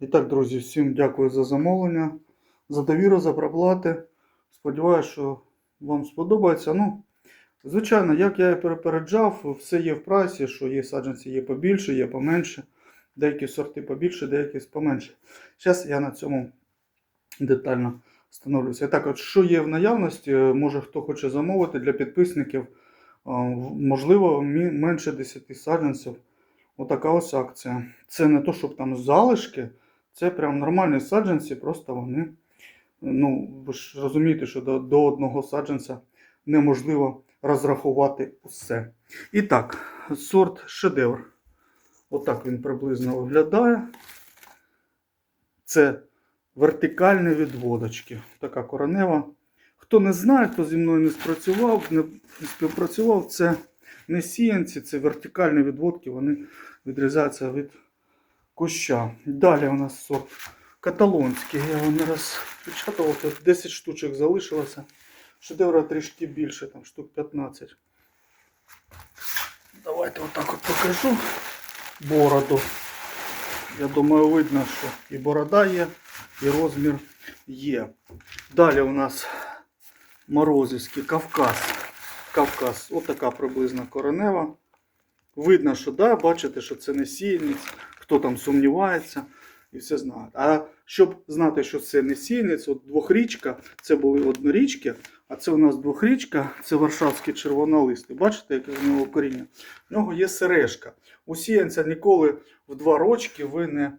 І так, друзі, всім дякую за замовлення, за довіру, за проплати. Сподіваюся, що вам сподобається. Ну, звичайно, як я і перепереджав, все є в прайсі, що є саджанці є побільше, є поменше. Деякі сорти побільше, деякі поменше. Зараз я на цьому детально встановлюся. І так, от що є в наявності, може хто хоче замовити для підписників, можливо, менше 10 саджанців. Отака ось акція. Це не то, щоб там залишки, це прям нормальні саджанці, просто вони. Ну, ви ж розумієте, що до, до одного саджанця неможливо розрахувати усе. І так, сорт шедевр. Отак він приблизно виглядає. Це вертикальні відводочки. Така коронева. Хто не знає, хто зі мною не спрацював, не співпрацював, це не сіянці, це вертикальні відводки, вони відрізаються від куща. Далі у нас сорт каталонський. Я його не розпечатував, тут 10 штучок залишилося. Шедевра трішки більше, там штук 15. Давайте отак от покажу бороду. Я думаю, видно, що і борода є, і розмір є. Далі у нас Морозівський Кавказ. Кавказ, отака приблизно коронева. Видно, що да, бачите, що це не сіянець, хто там сумнівається і все знає. А щоб знати, що це не сіянець, от двохрічка, це були однорічки, а це у нас двохрічка, це Варшавський червонолистий. Бачите, яке в нього коріння? В нього є сережка. У сіянця ніколи в два рочки ви не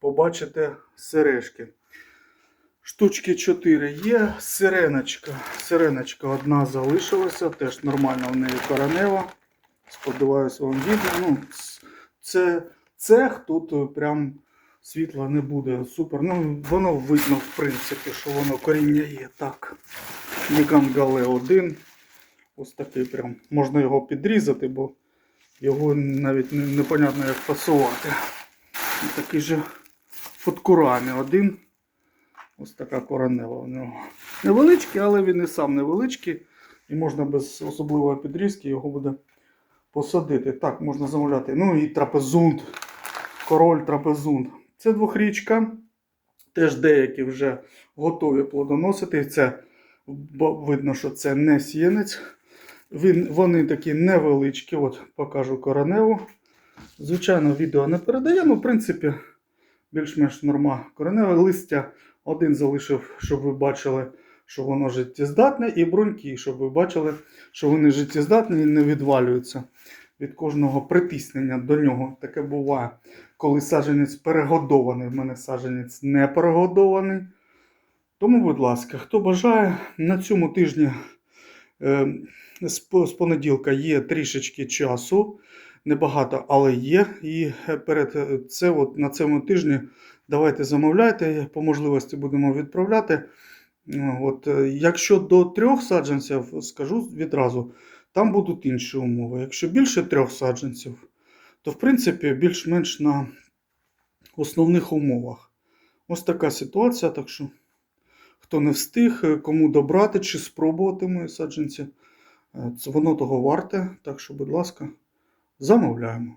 побачите сережки. Штучки 4 є. Сиреночка. Сиреночка одна залишилася, теж нормальна в неї коронева. Сподіваюся, вам видно. Ну, це цех, тут е, прям світла не буде. Супер. Ну, воно видно, в принципі, що воно коріння є. Так. Гале 1. Ось такий прям. Можна його підрізати, бо його навіть не, непонятно як фасувати. Такий же фоткурами один. Ось така коронева у нього. Невеличкий, але він і сам невеличкий. І можна без особливої підрізки його буде посадити. Так, можна замовляти. Ну і трапезунд. Король трапезунд. Це двохрічка. Теж деякі вже готові плодоносити. Це видно, що це не сіянець. Він, вони такі невеличкі. От покажу короневу. Звичайно, відео не передає, ну, в принципі, більш-менш норма кореневе. Листя один залишив, щоб ви бачили, що воно життєздатне, і бруньки, щоб ви бачили, що вони життєздатні і не відвалюються від кожного притиснення до нього. Таке буває, коли саджанець перегодований. В мене саджанець не перегодований. Тому, будь ласка, хто бажає, на цьому тижні е, з понеділка є трішечки часу. Небагато, але є. І е, перед е, це, от на цьому тижні давайте замовляйте, по можливості будемо відправляти. Ну, От, е, якщо до трьох саджанців, скажу відразу, там будуть інші умови. Якщо більше трьох саджанців, то в принципі більш-менш на основних умовах. Ось така ситуація. Так що, хто не встиг, е, кому добрати чи спробувати мої саджанці, е, воно того варте. Так що, будь ласка, замовляємо.